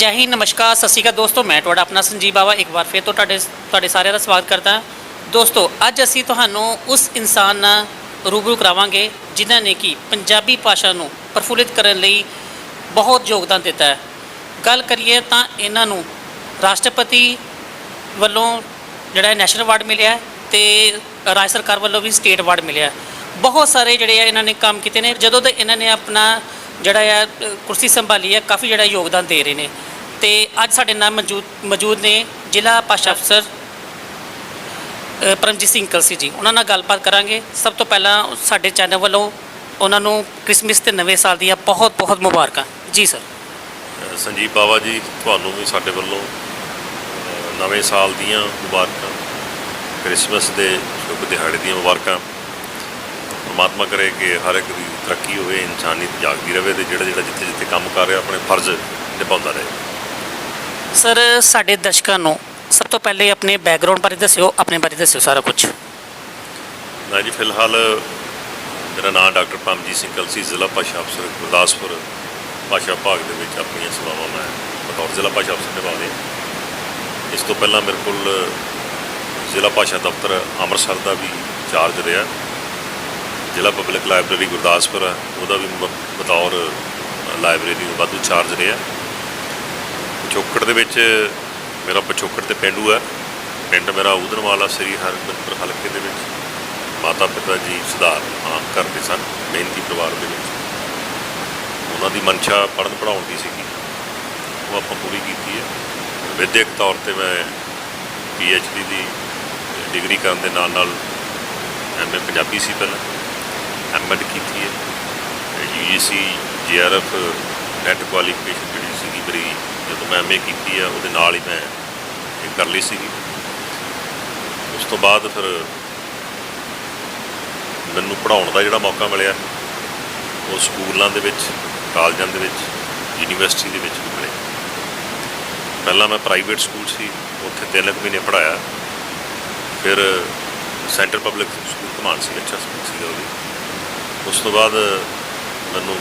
ਜੈ ਹਿੰਦ, ਨਮਸਕਾਰ, ਸਤਿ ਸ਼੍ਰੀ ਅਕਾਲ ਦੋਸਤੋ, ਮੈਂ ਤੁਹਾਡਾ ਆਪਣਾ ਸੰਜੀਵ ਬਾਵਾ, ਇੱਕ ਵਾਰ ਫਿਰ ਤੋਂ ਤੁਹਾਡੇ ਤੁਹਾਡੇ ਸਾਰਿਆਂ ਦਾ ਸਵਾਗਤ ਕਰਦਾ ਹਾਂ। ਦੋਸਤੋ, ਅੱਜ ਅਸੀਂ ਤੁਹਾਨੂੰ ਉਸ ਇਨਸਾਨ ਨਾਲ ਰੂਬਰੂ ਕਰਾਵਾਂਗੇ, ਜਿਨ੍ਹਾਂ ਨੇ ਕਿ ਪੰਜਾਬੀ ਭਾਸ਼ਾ ਨੂੰ ਪ੍ਰਫੁੱਲਿਤ ਕਰਨ ਲਈ ਬਹੁਤ ਯੋਗਦਾਨ ਦਿੱਤਾ ਹੈ। ਗੱਲ ਕਰੀਏ ਤਾਂ ਇਹਨਾਂ ਨੂੰ ਰਾਸ਼ਟਰਪਤੀ ਵੱਲੋਂ ਜਿਹੜਾ ਨੈਸ਼ਨਲ ਅਵਾਰਡ ਮਿਲਿਆ ਹੈ ਤੇ ਰਾਜ ਸਰਕਾਰ ਵੱਲੋਂ ਵੀ ਸਟੇਟ ਅਵਾਰਡ ਮਿਲਿਆ ਬਹੁਤ ਸਾਰੇ ਜਿਹੜੇ ਆ ਇਹਨਾਂ ਨੇ ਕੰਮ ਕੀਤੇ ਨੇ, ਜਦੋਂ ਦੇ ਇਹਨਾਂ ਨੇ ਆਪਣਾ ਜਿਹੜਾ ਆ ਕੁਰਸੀ ਸੰਭਾਲੀ ਹੈ, ਕਾਫੀ ਜਿਹੜਾ ਯੋਗਦਾਨ ਦੇ ਰਹੇ ਨੇ। ਤੇ ਅੱਜ ਸਾਡੇ ਨਾਲ ਮੌਜੂਦ ਮੌਜੂਦ ਨੇ ਜ਼ਿਲ੍ਹਾ ਭਾਸ਼ਾ ਅਫਸਰ ਪਰਮਜੀਤ ਸਿੰਘ ਕਲਸੀ ਜੀ। ਉਹਨਾਂ ਨਾਲ ਗੱਲਬਾਤ ਕਰਾਂਗੇ। ਸਭ ਤੋਂ ਪਹਿਲਾਂ ਸਾਡੇ ਚੈਨਲ ਵੱਲੋਂ ਉਹਨਾਂ ਨੂੰ ਕ੍ਰਿਸਮਸ ਤੇ ਨਵੇਂ ਸਾਲ ਦੀਆਂ ਬਹੁਤ ਬਹੁਤ ਮੁਬਾਰਕਾਂ। ਜੀ, ਸਰ। ਸੰਜੀਵ ਬਾਵਾ ਜੀ, ਤੁਹਾਨੂੰ ਵੀ ਸਾਡੇ ਵੱਲੋਂ ਨਵੇਂ ਸਾਲ ਦੀਆਂ ਮੁਬਾਰਕਾਂ। ਕ੍ਰਿਸਮਸ ਦੇ ਸ਼ੁਭ ਦਿਹਾੜੇ ਦੀਆਂ ਮੁਬਾਰਕਾਂ। ਪਰਮਾਤਮਾ ਕਰੇ ਕਿ ਹਰ ਇੱਕ ਦੀ ਤਰੱਕੀ ਹੋਵੇ, ਇਨਸਾਨੀਅਤ ਜਾਗਦੀ ਰਹੇ ਤੇ ਜਿਹੜਾ ਜਿਹੜਾ ਜਿੱਥੇ ਜਿੱਥੇ ਕੰਮ ਕਰ ਰਿਹਾ, ਆਪਣੇ ਫਰਜ਼ ਨਿਭਾਉਂਦਾ ਰਹੇ। ਸਰ ਸਾਡੇ ਦਰਸ਼ਕਾਂ ਨੂੰ ਸਭ ਤੋਂ ਪਹਿਲੇ ਆਪਣੇ ਬੈਕਗ੍ਰਾਉਂਡ ਬਾਰੇ ਦੱਸਿਓ ਆਪਣੇ ਬਾਰੇ ਦੱਸਿਓ ਸਾਰਾ ਕੁਝ ਮੈਂ ਜੀ ਫਿਲਹਾਲ ਮੇਰਾ ਨਾਮ ਡਾਕਟਰ ਪਰਮਜੀਤ ਸਿੰਘ ਕਲਸੀ ਜ਼ਿਲ੍ਹਾ ਭਾਸ਼ਾ ਅਫਸਰ ਗੁਰਦਾਸਪੁਰ ਭਾਸ਼ਾ ਵਿਭਾਗ ਦੇ ਵਿੱਚ ਆਪਣੀਆਂ ਸੇਵਾਵਾਂ ਮੈਂ ਬਤੌਰ ਜ਼ਿਲ੍ਹਾ ਭਾਸ਼ਾ ਅਫਸਰ ਨਿਭਾ ਰਿਹਾ। ਇਸ ਤੋਂ ਪਹਿਲਾਂ ਮੇਰੇ ਕੋਲ ਜ਼ਿਲ੍ਹਾ ਭਾਸ਼ਾ ਦਫ਼ਤਰ ਅੰਮ੍ਰਿਤਸਰ ਦਾ ਵੀ ਚਾਰਜ ਰਿਹਾ। ਜ਼ਿਲ੍ਹਾ ਪਬਲਿਕ ਲਾਇਬ੍ਰੇਰੀ ਗੁਰਦਾਸਪੁਰ ਹੈ, ਉਹਦਾ ਵੀ ਮ- ਬਤੌਰ ਲਾਇਬ੍ਰੇਰੀ ਵਾਧੂ ਚਾਰਜ ਰਿਹਾ। ਪਿਛੋਕੜ ਦੇ ਵਿੱਚ, ਮੇਰਾ ਪਿਛੋਕੜ ਤੇ ਪਿੰਡੂ ਹੈ। ਪਿੰਡ ਮੇਰਾ ਉਧਰਵਾਲਾ ਸ੍ਰੀ ਹਰਗੋਬਿੰਦਪੁਰ ਹਲਕੇ ਦੇ ਵਿੱਚ। ਮਾਤਾ ਪਿਤਾ ਜੀ ਸੁਧਾਰ ਆਮ ਕਰਦੇ ਸਨ, ਮਿਹਨਤੀ ਪਰਿਵਾਰ ਦੇ ਵਿੱਚ। ਉਹਨਾਂ ਦੀ ਮਨਸ਼ਾ ਪੜ੍ਹਨ ਪੜ੍ਹਾਉਣ ਦੀ ਸੀਗੀ। ਉਹ ਆਪਾਂ ਪੂਰੀ ਕੀਤੀ ਹੈ। ਵਿਦਿਅਕ ਤੌਰ ਤੇ ਮੈਂ ਪੀ ਐਚ ਡੀ ਦੀ ਡਿਗਰੀ ਕਰਨ ਦੇ ਨਾਲ ਨਾਲ ਐਮ ਏ ਪੰਜਾਬੀ ਸੀ ਪਹਿਲਾਂ। ਐਮ ਐਡ ਕੀਤੀ ਹੈ। ਯੂ ਜੀ ਸੀ ਜੀ ਆਰ ਐਫ ਨੈਟ ਕੁਆਲੀਫਿਕੇਸ਼ਨ ਜਿਹੜੀ ਸੀਗੀ ਮੇਰੀ ਜਦੋਂ ਮੈਂ ਐਮ ਏ ਕੀਤੀ ਹੈ ਉਹਦੇ ਨਾਲ ਹੀ ਮੈਂ ਇਹ ਕਰ ਲਈ ਸੀਗੀ। ਉਸ ਤੋਂ ਬਾਅਦ ਫਿਰ ਮੈਨੂੰ ਪੜ੍ਹਾਉਣ ਦਾ ਜਿਹੜਾ ਮੌਕਾ ਮਿਲਿਆ, ਉਹ ਸਕੂਲਾਂ ਦੇ ਵਿੱਚ, ਕਾਲਜਾਂ ਦੇ ਵਿੱਚ, ਯੂਨੀਵਰਸਿਟੀ ਦੇ ਵਿੱਚ ਵੀ ਮਿਲਿਆ। ਪਹਿਲਾਂ ਮੈਂ ਪ੍ਰਾਈਵੇਟ ਸਕੂਲ ਸੀ, ਉੱਥੇ ਤਿੰਨ ਕੁ ਮਹੀਨੇ ਪੜ੍ਹਾਇਆ। ਫਿਰ ਸੈਂਟਰ ਪਬਲਿਕ ਸਕੂਲ ਘਮਾਨ ਸੀ, ਅੱਛਾ ਸਕੂਲ ਸੀਗਾ ਉਹਦੀ ਉਸ ਤੋਂ ਬਾਅਦ ਮੈਨੂੰ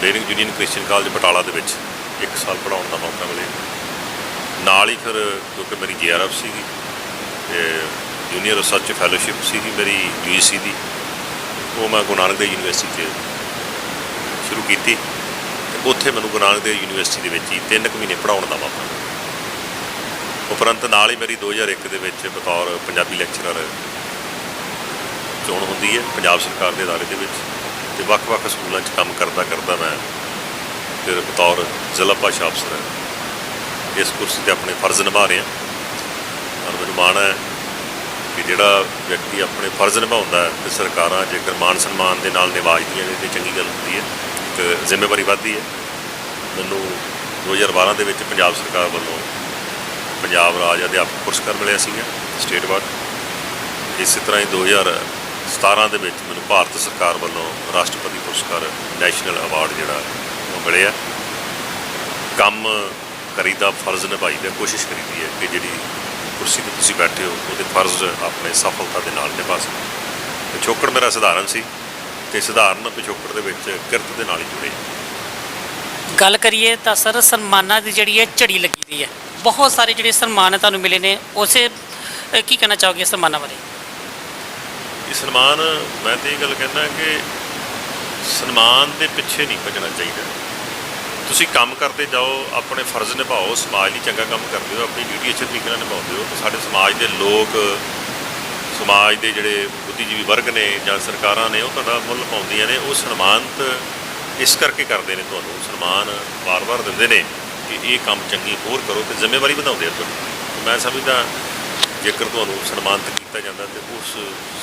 Baring Union Christian College Batala ਦੇ ਵਿੱਚ ਇੱਕ ਸਾਲ ਪੜ੍ਹਾਉਣ ਦਾ ਮੌਕਾ ਮਿਲਿਆ। ਨਾਲ ਹੀ ਫਿਰ ਕਿਉਂਕਿ ਮੇਰੀ ਜੀਆਰਐਫ ਸੀਗੀ ਤੇ ਜੂਨੀਅਰ ਰਿਸਰਚ ਫੈਲੋਸ਼ਿਪ ਸੀਗੀ ਮੇਰੀ ਯੂਜੀਸੀ ਦੀ, ਉਹ ਮੈਂ ਗੁਰੂ ਨਾਨਕ ਦੇਵ ਯੂਨੀਵਰਸਿਟੀ 'ਚ ਸ਼ੁਰੂ ਕੀਤੀ ਤੇ ਉੱਥੇ ਮੈਨੂੰ ਗੁਰੂ ਨਾਨਕ ਦੇਵ ਯੂਨੀਵਰਸਿਟੀ ਦੇ ਵਿੱਚ ਹੀ ਤਿੰਨ ਕੁ ਮਹੀਨੇ ਪੜ੍ਹਾਉਣ ਦਾ ਮੌਕਾ ਮਿਲਿਆ। ਉਪਰੰਤ ਨਾਲ ਹੀ ਮੇਰੀ 2001 ਦੇ ਵਿੱਚ ਬਤੌਰ ਪੰਜਾਬੀ ਲੈਕਚਰਰ ਚੋਣ ਹੁੰਦੀ ਹੈ, ਪੰਜਾਬ ਸਰਕਾਰ ਦੇ ਅਦਾਰੇ ਦੇ ਵਿੱਚ ਤੇ ਵੱਖ-ਵੱਖ ਸਕੂਲਾਂ 'ਚ ਕੰਮ ਕਰਦਾ ਕਰਦਾ ਮੈਂ ਫਿਰ ਬਤੌਰ ਜ਼ਿਲ੍ਹਾ ਭਾਸ਼ਾ ਅਫਸਰ ਇਸ ਕੁਰਸੀ ਤੇ ਆਪਣੇ ਫਰਜ਼ ਨਿਭਾ ਰਹੇ ਹਾਂ। ਔਰ ਮੈਨੂੰ ਮਾਣ ਹੈ ਕਿ ਜਿਹੜਾ ਵਿਅਕਤੀ ਆਪਣੇ ਫਰਜ਼ ਨਿਭਾਉਂਦਾ ਹੈ ਤੇ ਸਰਕਾਰਾਂ ਜੇਕਰ ਮਾਨ ਸਨਮਾਨ ਦੇ ਨਾਲ ਨਿਵਾਜਦੀਆਂ ਨੇ ਤੇ ਚੰਗੀ ਗੱਲ ਹੁੰਦੀ ਹੈ। ਇੱਕ ਜ਼ਿੰਮੇਵਾਰੀ ਵੱਧਦੀ ਹੈ। ਮੈਨੂੰ 2012 ਦੇ ਵਿੱਚ ਪੰਜਾਬ ਸਰਕਾਰ ਵੱਲੋਂ ਪੰਜਾਬ ਰਾਜ ਅਧਿਆਪਕ ਪੁਰਸਕਾਰ ਮਿਲਿਆ ਸੀਗਾ ਸਟੇਟ ਅਵਾਰਡ ਇਸੇ ਤਰ੍ਹਾਂ ਹੀ 2017 ਦੇ ਵਿੱਚ ਮੈਨੂੰ ਭਾਰਤ ਸਰਕਾਰ ਵੱਲੋਂ ਰਾਸ਼ਟਰਪਤੀ ਪੁਰਸਕਾਰ, ਨੈਸ਼ਨਲ ਅਵਾਰਡ ਜਿਹੜਾ ਉਹ ਮਿਲਿਆ ਕੰਮ ਕਰੀਦਾ ਫਰਜ਼ ਨਿਭਾਈਦਾ ਕੋਸ਼ਿਸ਼ ਕਰੀਦੀ ਹੈ ਕਿ ਜਿਹੜੀ ਕੁਰਸੀ ਤੇ ਤੁਸੀਂ ਬੈਠੇ ਹੋ ਉਹਦੇ ਫਰਜ਼ ਆਪਣੇ ਸਫਲਤਾ ਦੇ ਨਾਲ ਨਿਭਾ ਸਕੋ ਪਿਛੋਕੜ ਮੇਰਾ ਸਧਾਰਨ ਸੀ ਤੇ ਸਧਾਰਨ ਪਿਛੋਕੜ ਦੇ ਵਿੱਚ ਕਿਰਤ ਦੇ ਨਾਲ ਹੀ ਜੁੜੇ ਗੱਲ ਕਰੀਏ ਤਾਂ ਸਰ ਸਨਮਾਨਾਂ ਦੀ ਜਿਹੜੀ ਹੈ ਝੜੀ ਲੱਗੀ ਦੀ ਹੈ ਬਹੁਤ ਸਾਰੇ ਜਿਹੜੇ ਸਨਮਾਨ ਤੁਹਾਨੂੰ ਮਿਲੇ ਨੇ ਉਸੇ ਅ, ਕੀ ਕਹਿਣਾ ਚਾਹੋਗੇ ਸਨਮਾਨਾਂ ਬਾਰੇ? ਇਹ ਸਨਮਾਨ ਮੈਂ ਤੇ ਇਹ ਗੱਲ ਕਹਿੰਦਾ ਕਿ ਸਨਮਾਨ ਦੇ ਪਿੱਛੇ ਨਹੀਂ ਭੱਜਣਾ ਚਾਹੀਦਾ। ਤੁਸੀਂ ਕੰਮ ਕਰਦੇ ਜਾਓ, ਆਪਣੇ ਫਰਜ਼ ਨਿਭਾਓ, ਸਮਾਜ ਲਈ ਚੰਗਾ ਕੰਮ ਕਰਦੇ ਹੋ, ਆਪਣੀ ਡਿਊਟੀ ਅੱਛੇ ਤਰੀਕੇ ਨਾਲ ਨਿਭਾਉਂਦੇ ਹੋ, ਤੇ ਸਾਡੇ ਸਮਾਜ ਦੇ ਲੋਕ, ਸਮਾਜ ਦੇ ਜਿਹੜੇ ਬੁੱਧੀਜੀਵੀ ਵਰਗ ਨੇ ਜਾਂ ਸਰਕਾਰਾਂ ਨੇ, ਉਹ ਤੁਹਾਡਾ ਮੁੱਲ ਪਾਉਂਦੀਆਂ ਨੇ, ਉਹ ਸਨਮਾਨਿਤ ਇਸ ਕਰਕੇ ਕਰਦੇ ਨੇ ਤੁਹਾਨੂੰ, ਸਨਮਾਨ ਵਾਰ-ਵਾਰ ਦਿੰਦੇ ਨੇ ਕਿ ਇਹ ਕੰਮ ਚੰਗੀ ਹੋਰ ਕਰੋ ਤੇ ਜ਼ਿੰਮੇਵਾਰੀ ਵਧਾਉਂਦੇ ਆ ਤੁਹਾਨੂੰ ਮੈਂ ਸਮਝਦਾ, ਜੇਕਰ ਤੁਹਾਨੂੰ ਸਨਮਾਨਿਤ ਕੀਤਾ ਜਾਂਦਾ ਤੇ ਉਸ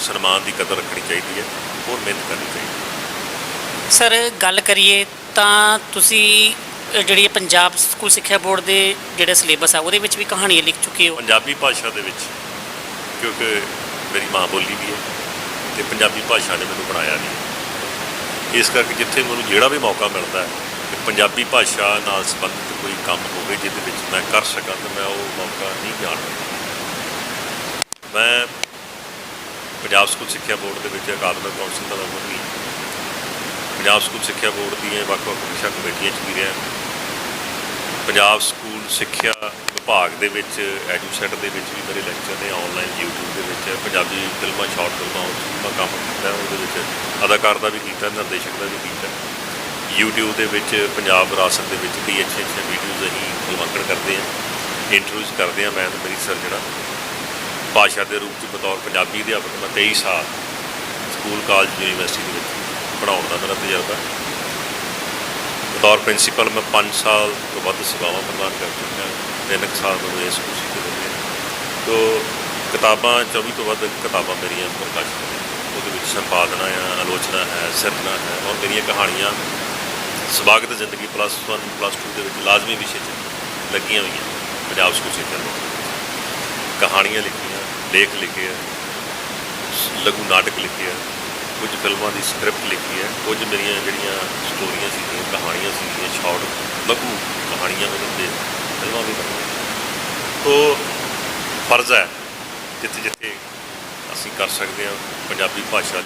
ਸਨਮਾਨ ਦੀ ਕਦਰ ਰੱਖਣੀ ਚਾਹੀਦੀ ਹੈ, ਹੋਰ ਮਿਹਨਤ ਕਰਨੀ ਚਾਹੀਦੀ ਹੈ। ਸਰ, ਗੱਲ ਕਰੀਏ ਤਾਂ ਤੁਸੀਂ ਜਿਹੜੀ ਪੰਜਾਬ ਸਕੂਲ ਸਿੱਖਿਆ ਬੋਰਡ ਦੇ ਜਿਹੜੇ ਸਿਲੇਬਸ ਆ, ਉਹਦੇ ਵਿੱਚ ਵੀ ਕਹਾਣੀਆਂ ਲਿਖ ਚੁੱਕੇ ਹੋ? ਪੰਜਾਬੀ ਭਾਸ਼ਾ ਦੇ ਵਿੱਚ, ਕਿਉਂਕਿ ਮੇਰੀ ਮਾਂ ਬੋਲੀ ਵੀ ਹੈ ਤੇ ਪੰਜਾਬੀ ਭਾਸ਼ਾ ਨੇ ਮੈਨੂੰ ਬਣਾਇਆ ਨਹੀਂ ਇਸ ਕਰਕੇ ਜਿੱਥੇ ਮੈਨੂੰ ਜਿਹੜਾ ਵੀ ਮੌਕਾ ਮਿਲਦਾ ਹੈ ਕਿ ਪੰਜਾਬੀ ਭਾਸ਼ਾ ਨਾਲ ਸੰਬੰਧਿਤ ਕੋਈ ਕੰਮ ਹੋਵੇ ਜਿਹਦੇ ਵਿੱਚ ਮੈਂ ਕਰ ਸਕਾਂ, ਤਾਂ ਮੈਂ ਉਹ ਮੌਕਾ ਨਹੀਂ ਜਾਣਦਾ ਮੈਂ ਪੰਜਾਬ ਸਕੂਲ ਸਿੱਖਿਆ ਬੋਰਡ ਦੇ ਵਿੱਚ ਅਕਾਦਮਿਕ ਕੌਂਸਲ ਦਾ ਮੈਂਬਰ ਵੀ ਪੰਜਾਬ ਸਕੂਲ ਸਿੱਖਿਆ ਬੋਰਡ ਦੀਆਂ ਵੱਖ-ਵੱਖ ਵਿਸ਼ਾ ਕਮੇਟੀਆਂ 'ਚ ਵੀ ਰਿਹਾ ਪੰਜਾਬ ਸਕੂਲ ਸਿੱਖਿਆ ਵਿਭਾਗ ਦੇ ਵਿੱਚ ਐਜੂਸੈਟ ਦੇ ਵਿੱਚ ਵੀ ਮੇਰੇ ਲੈਕਚਰ ਨੇ ਆਨਲਾਈਨ YouTube ਦੇ ਵਿੱਚ। ਪੰਜਾਬੀ ਫਿਲਮਾਂ ਸ਼ਾਰਟ ਫਿਲਮਾਂ, ਉਹ ਕੰਮ ਕੀਤਾ, ਉਹਦੇ ਵਿੱਚ ਅਦਾਕਾਰ ਦਾ ਵੀ ਕੀਤਾ, ਨਿਰਦੇਸ਼ਕ ਦਾ ਵੀ ਕੀਤਾ। YouTube ਦੇ ਵਿੱਚ, ਪੰਜਾਬ ਵਿਰਾਸਤ ਦੇ ਵਿੱਚ ਕਈ ਅੱਛੇ ਅੱਛੇ ਵੀਡੀਓਜ਼ ਅਸੀਂ ਫਿਲਮਾਂਕਣ ਕਰਦੇ ਹਾਂ ਇੰਟਰਵਿਊਜ਼ ਕਰਦੇ ਹਾਂ ਮੈਂ ਤੇ ਮੇਰੀ ਸਰ ਜਿਹੜਾ। ਭਾਸ਼ਾ ਦੇ ਰੂਪ 'ਚ ਬਤੌਰ ਪੰਜਾਬੀ ਅਧਿਆਪਕ ਮੈਂ 23 ਸਾਲ ਸਕੂਲ ਕਾਲਜ ਯੂਨੀਵਰਸਿਟੀ ਦੇ ਵਿੱਚ। ਪੜ੍ਹਾਉਣ ਦਾ ਮੇਰਾ ਤਜਰਬਾ ਬਤੌਰ ਪ੍ਰਿੰਸੀਪਲ ਮੈਂ 5 ਸਾਲ ਤੋਂ ਵੱਧ ਸੇਵਾਵਾਂ ਪ੍ਰਦਾਨ ਕਰ ਚੁੱਕਿਆ ਤਿੰਨ ਕੁ ਸਾਲ ਮੈਨੂੰ ਇਸ ਖੁਸ਼ੀ ਤੇ ਮਿਲੇ ਤੋ ਕਿਤਾਬਾਂ 24 ਤੋਂ ਵੱਧ ਕਿਤਾਬਾਂ ਮੇਰੀਆਂ ਪ੍ਰਕਾਸ਼ਿਤ ਨੇ। ਉਹਦੇ ਵਿੱਚ ਸੰਪਾਦਨਾ ਹੈ ਆਲੋਚਨਾ ਹੈ, ਸਿਰਜਣਾ ਹੈ ਔਰ ਮੇਰੀਆਂ ਕਹਾਣੀਆਂ ਸਵਾਗਤ ਜ਼ਿੰਦਗੀ ਪਲੱਸ 1 ਪਲੱਸ 2 ਦੇ ਵਿੱਚ ਲਾਜ਼ਮੀ ਵਿਸ਼ੇ 'ਚ ਲੱਗੀਆਂ ਹੋਈਆਂ ਪੰਜਾਬ ਸਕੂਲ ਸਿੱਖਿਆ ਕਹਾਣੀਆਂ ਲਿਖੀਆਂ, ਲੇਖ ਲਿਖੇ ਲਘੂ ਨਾਟਕ ਲਿਖੇ ਆ। ਕੁਝ ਫਿਲਮਾਂ ਦੀ ਸਕ੍ਰਿਪਟ ਲਿਖੀ ਹੈ। ਕੁਝ ਮੇਰੀਆਂ ਜਿਹੜੀਆਂ ਸਟੋਰੀਆਂ ਸੀਗੀਆਂ, ਕਹਾਣੀਆਂ ਸੀਗੀਆਂ, ਸ਼ਾਰਟ, ਲਘੂ ਕਹਾਣੀਆਂ ਉਹਨਾਂ ਦੇ ਫਿਲਮਾਂ ਵੀ ਬਣੀਆਂ ਤੋ ਫਰਜ਼ ਹੈ ਜਿੱਥੇ ਜਿੱਥੇ ਅਸੀਂ ਕਰ ਸਕਦੇ ਹਾਂ ਪੰਜਾਬੀ ਭਾਸ਼ਾ